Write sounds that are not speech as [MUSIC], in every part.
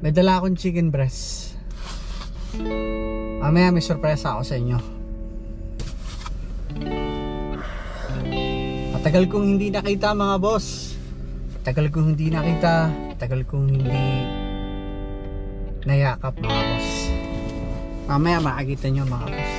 May dala akong chicken breast. Mamaya may sorpresa ako sa inyo. Matagal kong hindi nakita mga boss. Tagal kong hindi nakita. Tagal kong hindi nayakap mga boss. Mamaya makakita nyo mga boss.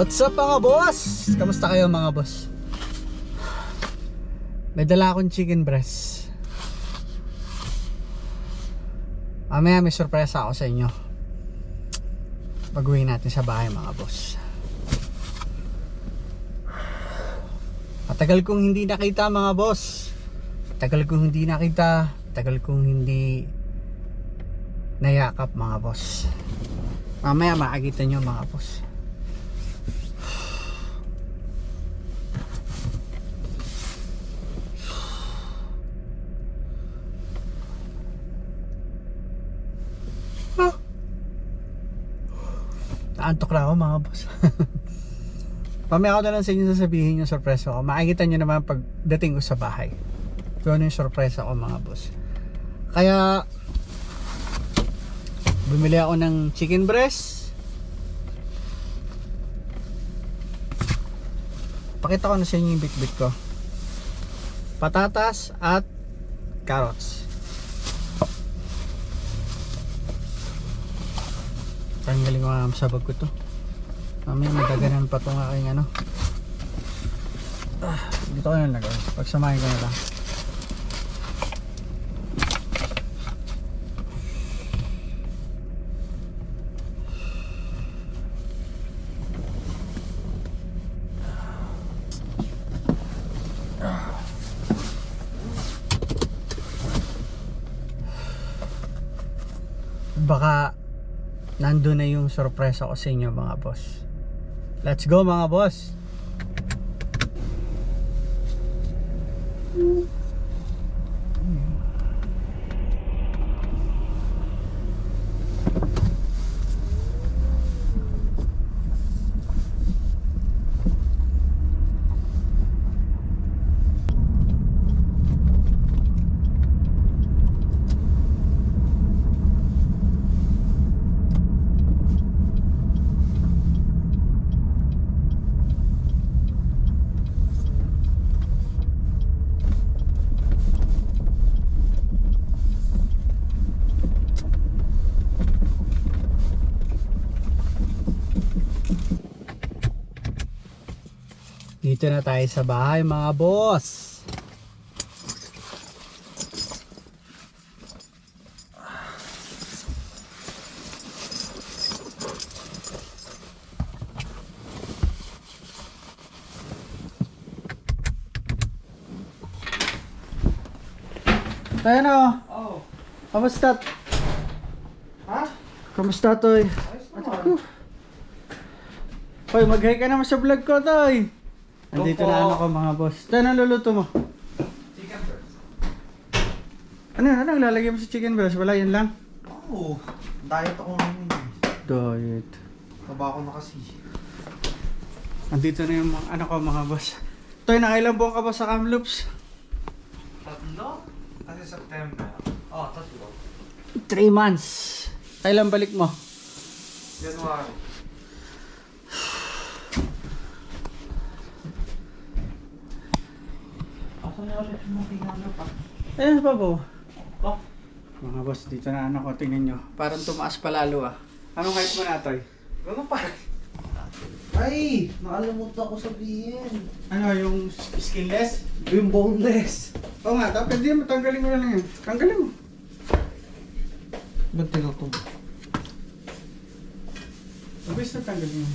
What's up mga boss? Kamusta kayo mga boss? May dala akong chicken breast. Mamaya may sorpresa ako sa inyo. Pag-uwi natin sa bahay mga boss. Matagal kong hindi nakita mga boss. Tagal kong hindi nakita. Tagal kong hindi nayakap mga boss. Mamaya makakita nyo mga boss. Naantok na ako mga boss. [LAUGHS] Pamaya ko na lang sa inyo sasabihin yung sorpresa ko. Makikita nyo naman pag dating ko sa bahay. Kung ano yung sorpresa ko mga boss. Kaya, bumili ako ng chicken breast. Pakita ko na sa inyo yung bit-bit ko. Patatas at carrots. Tanggalin ko nga ang sabag ko to. Mamaya magaganan pa itong aking ano. Ah, dito ko na lagay. Pagsamahin ko na lang. Baka nandun na yung sorpresa ko sa inyo mga boss. Let's go mga boss! Dito na tayo sa bahay mga boss. Tayo na oh. Oh. Kamusta? Ha? Kamusta toy? Ayos naman. Hoy, mag-hi ka naman sa vlog ko, Toy. Nandito Opo. na ano ko mga boss. Tayo na luluto mo. Chicken breast. Ano yun? Ano lalagay mo sa chicken breast? Wala yun lang? Oo. Diet ako ngayon. eh. Diet. Taba ko na kasi. Nandito na yung mga, ano ko mga boss. Toy, nakailang buwan ka ba sa Kamloops? Tatlo? Kasi September. Oh, tatlo. 3 months. Kailan balik mo? January. Mga tingalo pa? Po. Oh. Mga boss, dito na ano ko, tingnan nyo. Parang tumaas pa lalo ah. Anong height mo na, Toy? Ano pa? Ay! Nakalimutan ko sabihin. Ano, yung skinless? Yung boneless. Oo nga, dapat di mo, tanggalin mo na lang yun. Tanggalin mo. Ba't tinutong? Mabilis na tanggalin mo.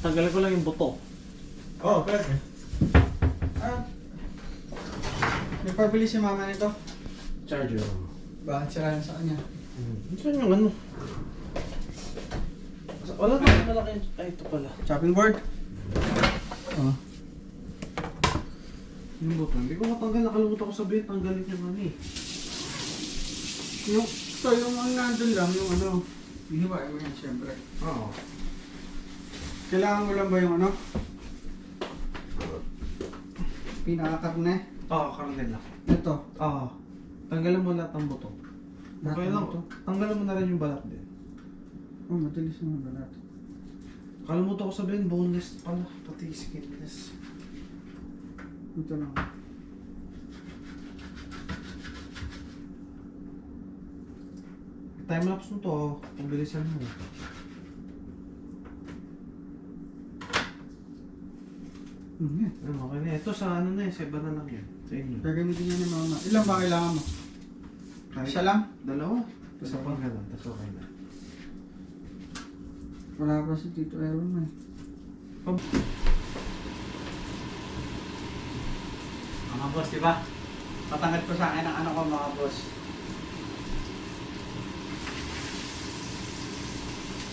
Tanggalin ko lang yung buto. Oo, oh, pwede. Ah. Nagpabili si mama nito. Charger. Bakit sira yan sa kanya? Hmm. Saan yung ano? Wala na, malaki. Ay, ito pala. Chopping board? Oo. Yung buto. Hindi ko matanggal. Nakalimutan ko sabihin. Tanggalin yung ano eh. Yung, ito, yung ang nandun lang, yung ano, hihiwain mo yan siyempre. Oo. Kailangan mo lang ba yung ano? Pinakakarne? Oo, karne lang. Ito. Oo. Tanggalin mo lahat ng buto. Lahat Okay ng lang. buto? Tanggalin mo na rin yung balat din. Oh, madalis naman ba natin? Kalimutan ko sabihin, boneless pala. Pati skinless. Ito lang. Timelapse to, oh. Pabilisan mo. Hmm. Ano, okay na. Ito sa ano na eh, sa iba na lang yan. Sa inyo. Gagamitin yan ni mama. Ilan ba kailangan mo? Kahit- Isa lang? Dalawa. Dalawa. Isa pang ganun, tapos okay na. Wala pa si Tito Aaron eh. Mga boss, di ba? Patangad ko sa akin ang ano ko mga boss.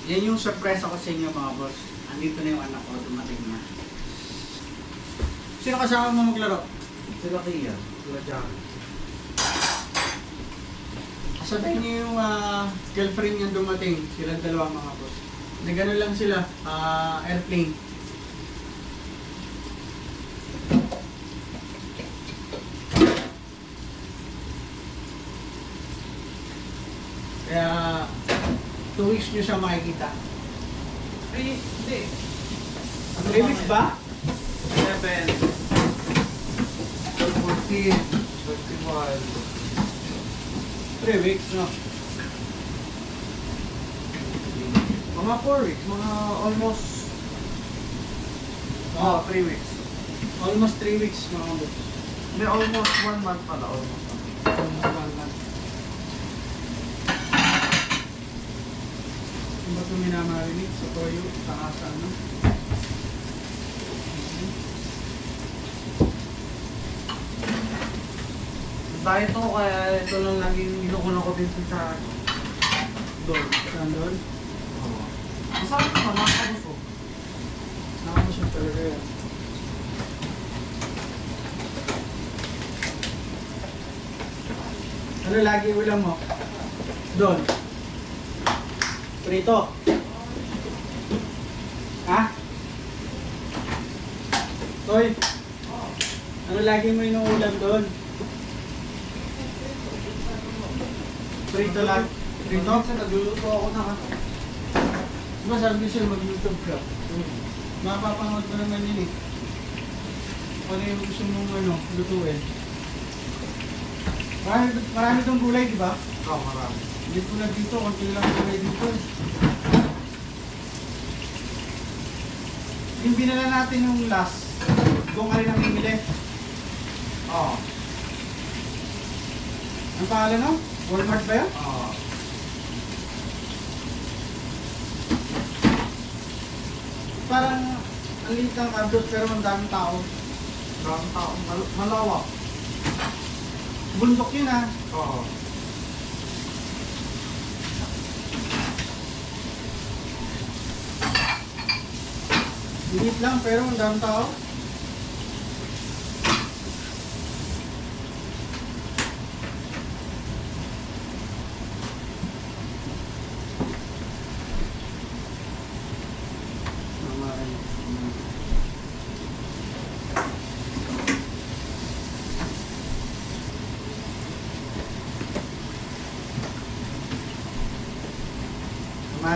Yan yung surprise ako sa inyo mga boss. Andito na yung anak ko, dumating na. Sino kasama mo maglaro? Sila Kian, sila Jack. Kasabihin niyo yung ah, girlfriend niya dumating. Silang dalawa mga boss. Na gano'n lang sila, ah, airplane. Kaya, two weeks niyo siya makikita. Ay, hindi. Three weeks ba? 7. 14. 21. Three weeks, no? Mga 4 weeks, mga almost Oh, three weeks. Almost three weeks, mga boss. Hindi, almost 1 month pala, almost. Almost one month. Yung ba ito minamarinig sa toyo, sa ano? Dahil to, kaya ito lang laging inukunan ko din sa door. Saan doon? Oo. Masarap naman, nakakabos ko. Nakamasyon talaga yan. Ano lagi ulam mo? Doon. Prito. Ha? Toy. Ano lagi mo inuulam doon? Prito lang. Prito? Minsan nagluluto ako na ano. Diba sabi siya mag-YouTube ka? Mapapanood ko naman yun eh. Ano yung gusto mong ano, lutuin. Marami, marami tong gulay, di ba? Oo, marami. Hindi ko na dito, konti lang gulay dito. eh. Yung binala natin yung last, doon ka rin namimili. Oo. Ang pangalan no? Walmart ba yan? Oo. Parang ang liit ng abdot pero ang daming tao. Maraming tao. Mal- malawak. Bundok yun ah. Oo. Liit lang pero ang daming tao.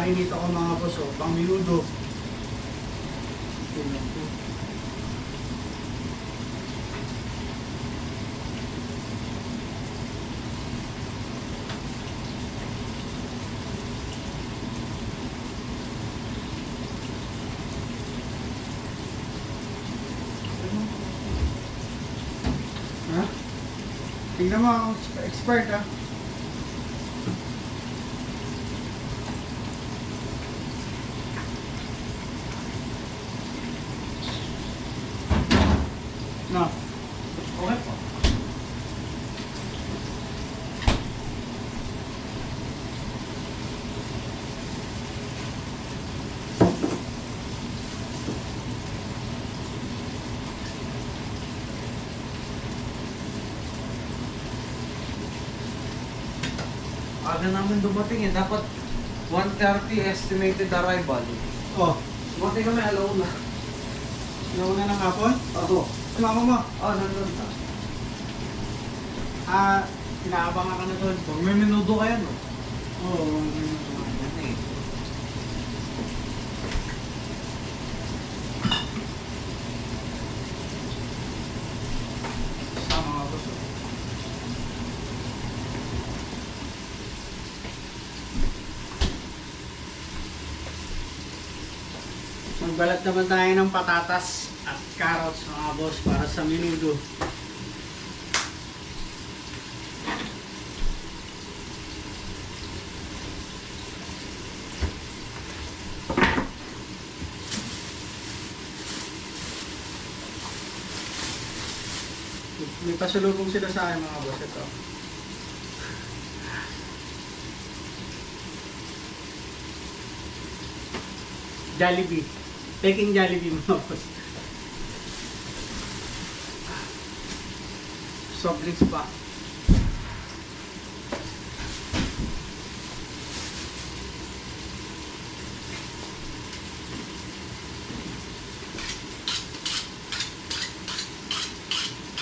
Kakain dito ako mga boss, oh, pang minudo. Tingnan mo, expert ha. Aga namin dumating eh. Dapat 1.30 estimated arrival. Oh, Dumating kami alauna. nauna ng hapon? Oo. Mama mo, Oh, nandun na. ah, inaabangan ka na doon. May minudo kayo, no? Oo, oh, Yan eh. Tama nga gusto. Magbalat naman tayo ng patatas at carrots mga boss para sa minudo. May pasalubong sila sa akin mga boss ito. Jollibee. Taking Jollibee mga [LAUGHS] boss. Soft drinks pa.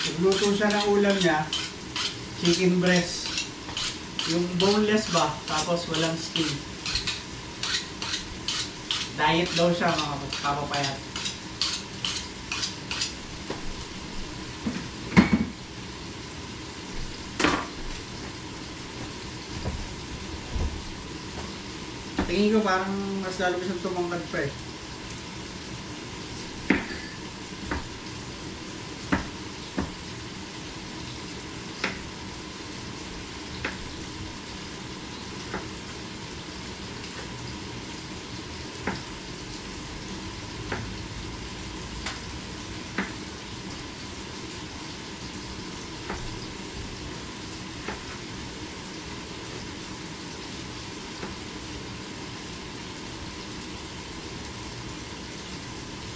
Nagluto siya ng ulam niya, chicken breast. Yung boneless ba, tapos walang skin. Diet daw siya mga kapapayat. Tingin ko parang mas lalo siyang tumangkad pa eh.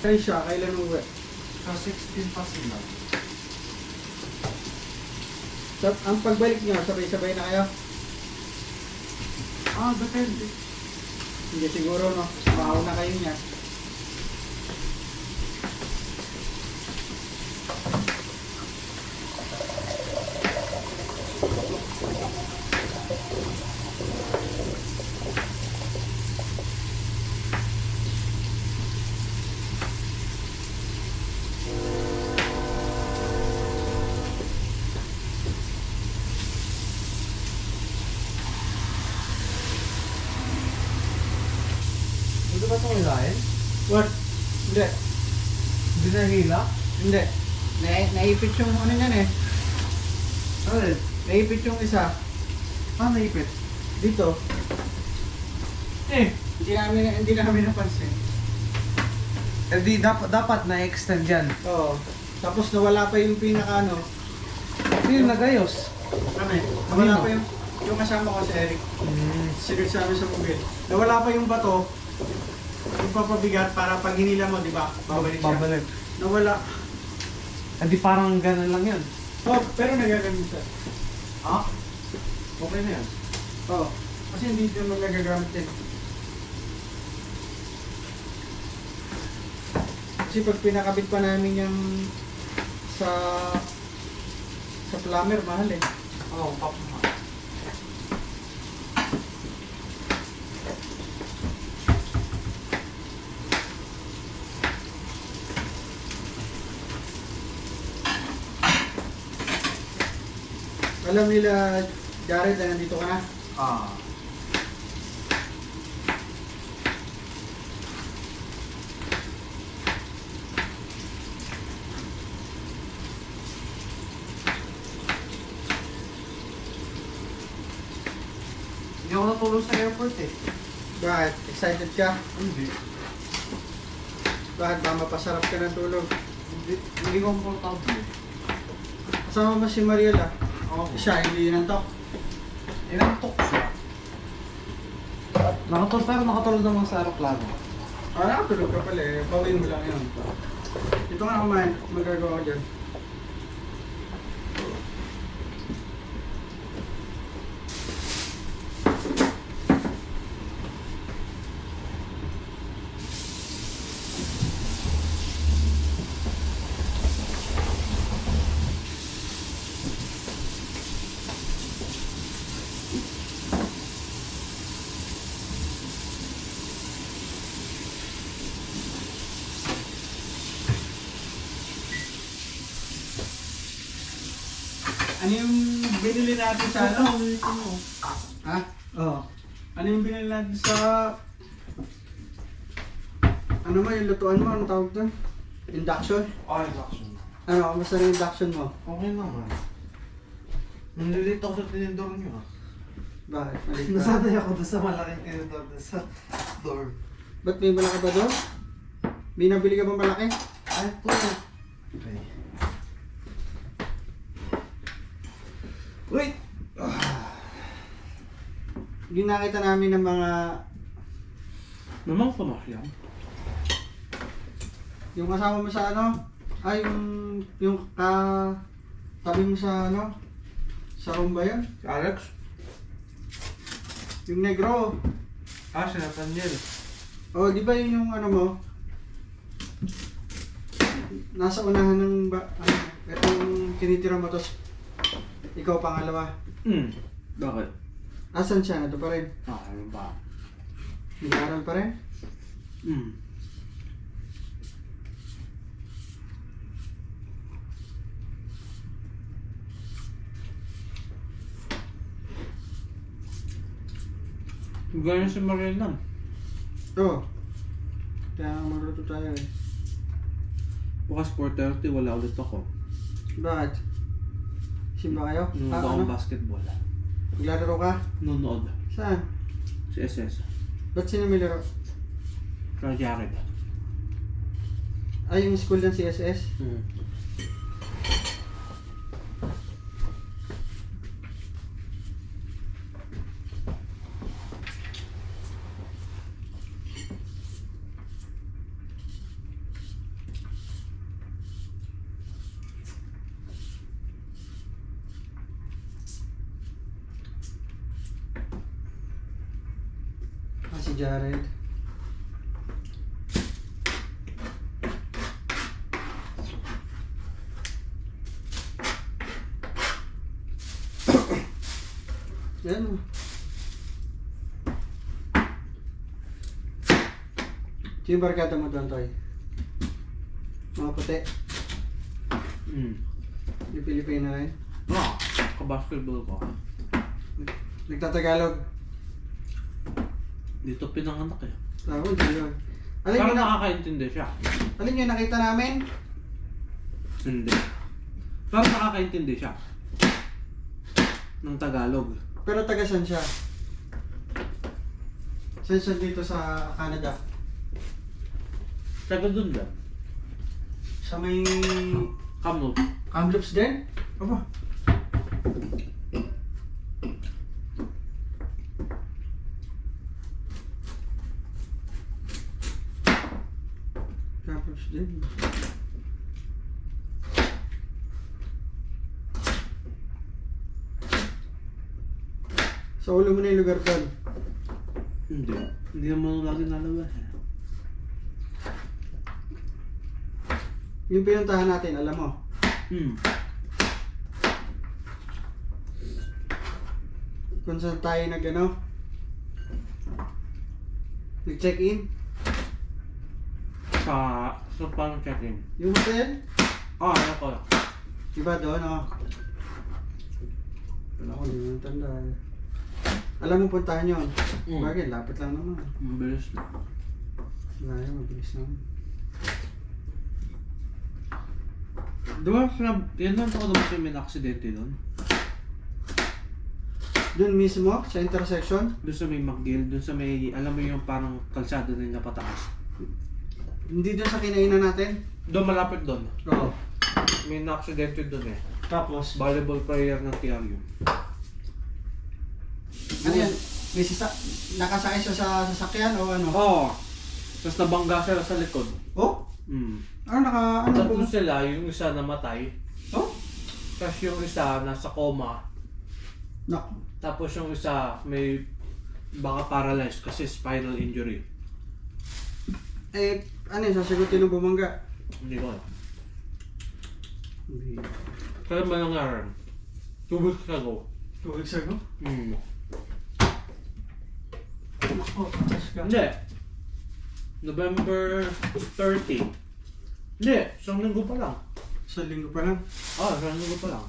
Kaya siya, kailan uwi? Sa 16 pa sila. Sa, ang pagbalik niyo, sabay-sabay na kayo? Ah, depende. Hindi siguro, no? Mahaw na kayo niya. Hindi ba itong ilahin? What? Hindi. Hindi na hila? Hindi. Na naipit yung ano niyan eh. Ano eh? Naipit yung isa. Ah, naipit. Dito. Eh, Hindi namin, hindi namin napansin. eh di dapat, dapat na-extend yan. Oo. Tapos nawala pa yung pinaka ano. Hindi yung nagayos. Ano eh? Nawala Kanino? pa yung, yung kasama ko si Eric. Hmm. Sigurd sa amin sa mobil. Nawala pa yung bato. Yung papabigat para pag hinila mo, di ba? Babalik siya. Babalik. Nawala. Hindi parang ganun lang yun. Oh, pero nagagamit siya. Ah? Okay na yan. Oo. Kasi hindi naman nagagamit din. Kasi pag pinakabit pa namin yung sa sa plumber, mahal eh. Oo, oh, Alam nila, Jared, na nandito ka na. Ah. Hindi ako natulog sa airport eh. Bakit? Excited ka? Hindi. Bakit ba mapasarap ka ng tulog? Hindi, hindi komportable. Eh. Kasama mo si Mariela. Oo. Siya, hindi yun ang talk. Inantok siya. Nakatulog pero nakatulog naman sa aeroplano. Ah, nakatulog ka pala eh. Pawin mo lang yun. Ito nga kumain. Magagawa ko dyan. Ano yung binili natin sa ano? Ha? Oo. Ano yung binili natin sa... Ano mo yung lutuan mo? Anong tawag doon? Induction? Ay, induction. Ano, kamusta na yung induction mo? Okay naman. Nandilito ako sa tinidor niyo ah. Bakit? [LAUGHS] Mali ka? Nasanay ako doon sa malaking tinidor doon sa door. Ba't may malaki ba doon? May nabili ka ba malaki? Ay, po. Okay. Wait! Yung nakita namin ng mga... Namang pumasya. Yung kasama mo sa ano? Ay, yung... Yung ka... Tabi mo sa ano? Sa room ba yun? Alex? Yung negro. Ah, si Nathaniel. Oh, di ba yun yung ano mo? Nasa unahan ng ba, ano, ito yung tinitira mo tapos ikaw pangalawa. Hmm. Bakit? Asan siya? Ito pa rin. Ah, ano ba? Nag-aaral pa rin? Hmm. Gaya si Mariel lang. Oo. Kaya nga magluto tayo eh. Bukas 4.30, wala ulit ako. Bakit? Simba kayo? Nanonood Ah, akong ano? basketball. Maglalaro ka? Nanonood. Saan? Si SS. Ba't sino may laro? Kaya Jared. Ay, yung school ng CSS? Hmm. Si Jared. [COUGHS] Yan o. Sino yung barkada mo doon, Toy? Mga puti. Hmm. Yung Pilipina rin. Ah, kabasketball ko. Nagtatagalog. Dito pinanganak eh. Tawag, yun. Alin Parang yung, na- nakakaintindi siya. alin yung nakita namin? Hindi. Parang nakakaintindi siya. Ng Tagalog. Pero taga saan siya? Saan siya dito sa Canada? Taga dun lang. Sa may Kamot. Kamloops din? Aba. Kamloops din. Sa ulo mo na yung lugar doon. Hindi. Hindi naman lagi nalabas eh. Yung pinuntahan natin, alam mo. Hmm. Kung saan tayo nag ano, nag-check-in. Sa... Sa paano check-in? Yung hotel, Ah, ano ko. Diba doon, oh? Wala ko, hindi mo tanda. eh. Alam mo puntahan yun. Mm. Bagay, lapit lang naman. Mabilis na. Wala yun, mabilis lang. Di ba, sinab... Yan lang ako naman siya may aksidente doon. Doon mismo, sa intersection. Doon sa may McGill, doon sa may, alam mo yung parang kalsada na na pataas. Hindi doon sa kinainan natin. Doon malapit doon. Oo. May na-accidente doon eh. Tapos, Volleyball player ng TRU. Ano yan? May sisa nakasakay siya sa sasakyan o ano? Oo. Oh, tapos nabangga sila sa likod. Oh? Hmm. Ano naka, ano po? Tatlo sila, yung isa namatay. Oh? Tapos yung isa nasa coma. Naku. Tapos yung isa may baka paralyzed kasi spinal injury. Eh, ano yun, sasagutin ng bumangga? Hindi ko alam. Kaya ba nangyari? Two weeks ago. Two weeks ago? Hmm. Naku, patas ka. Hindi. November 30. Hindi, isang linggo pa lang. Sa linggo pa lang. Ah, isang linggo pa lang.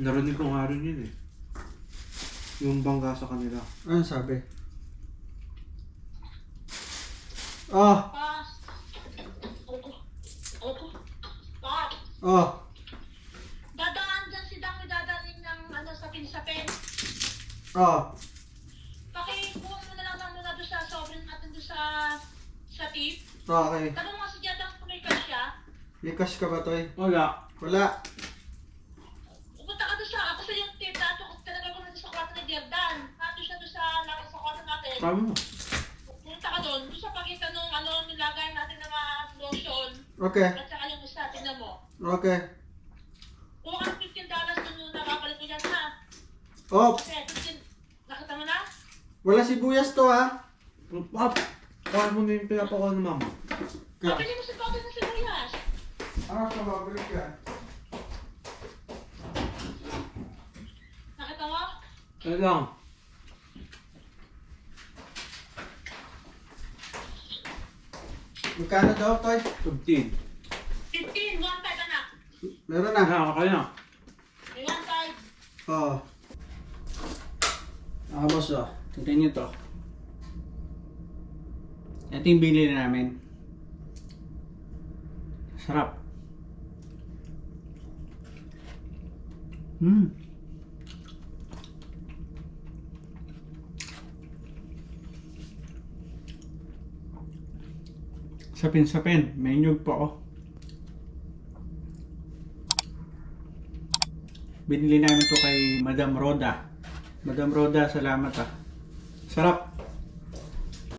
Narinig ko nga rin yun eh. Yung bangga sa kanila. Ano sabi? Oh, Pa. Oh. Pakikuha mo na lang ng muna doon sa sobrang natin doon sa sa tip. Okay. Tanong mo si Jadang kung may cash siya. May cash ka ba, Toy? Wala. Wala. Pupunta ka doon sa ako sa yung tip dato kung talaga ko na doon sa kwarto ni Gerdan. Nato siya doon sa lakad sa kwarto natin. Sabi mo. Pupunta ka doon. Doon sa pagitan ng ano nilagay natin ng mga lotion. Okay. At saka yung isa, tingnan mo. Okay. Kuha ka ng 15 dollars doon yung nakabalik mo yan ha. Oh, Kasi 15, nakita mo na? Wala sibuyas to ha. Pap, kuha mo na yung pinapakuha ng mama. Ka. Pili mo si Papa ng sibuyas. Ah, kababalik ka. Nakita mo? Ano lang. Magkano daw, Toy? 15. 15, one five anak. Meron na. Ah, okay na. One five. Oo. Ah, boss, oh. Tignan nyo to. Ito yung binili namin. Sarap. Hmm. Sapin-sapin. May nyug pa oh. Binili namin to kay Madam Roda. Madam Roda, salamat ah. Sarap.